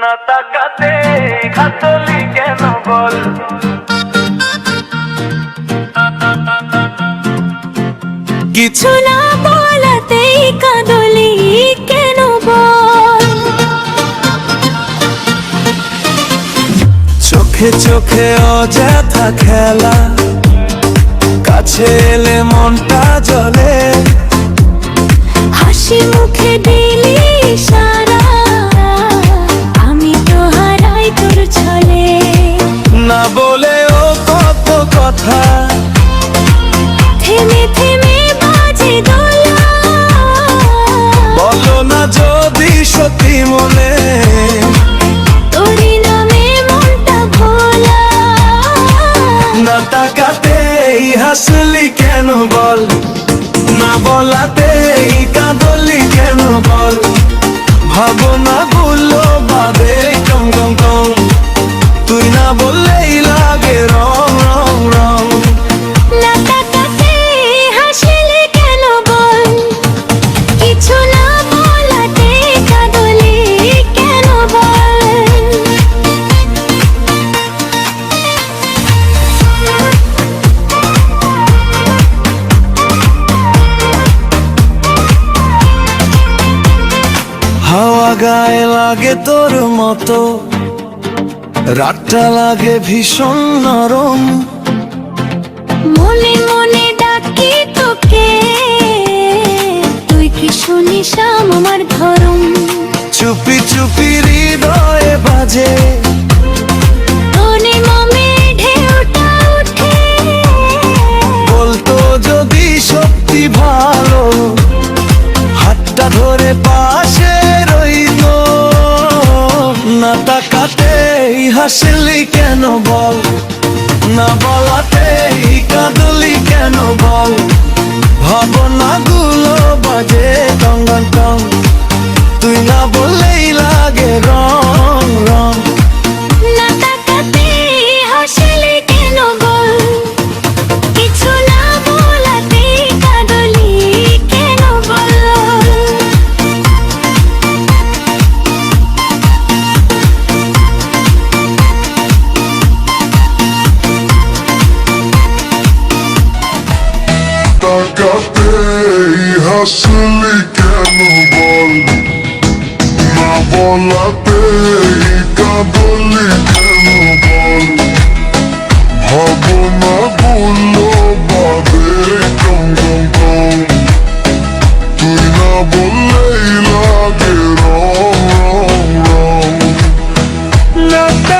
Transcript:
না তাকাতে খাতলি কেন বল? কিছু না বলাতেই কাঁদলি কেন বল? চোখে চোখে অযথা খেলা কাছে এলে মনটা জ্বলে। হাসি মুখে বলে ও কত কথা। থেমে থেমে বাজে দোলা। বলো না যদি সত্যি মনে। তোরি নামে মনটা ভোলা। না তাকাতেই হাসলি কেন বল? না বলাতেই কাঁদলি কেন বল? ভাবনা গুলো বাদে কম কম কম। তুই না বললেই গায়ে লাগে তোর মতো। রাতটা লাগে ভীষণ নরম। মনে মনে ডাকি তোকে তুই কি শুনিস আমার ধরম? চুপি চুপি হৃদয়ে বাজে। মনে বলতো যদি সত্যি ভালো না তাকাতেই হাসিলি কেন বল? না বলাতেই কাঁদলি কেন বল? হাসলি কেন বল? না বলাতেই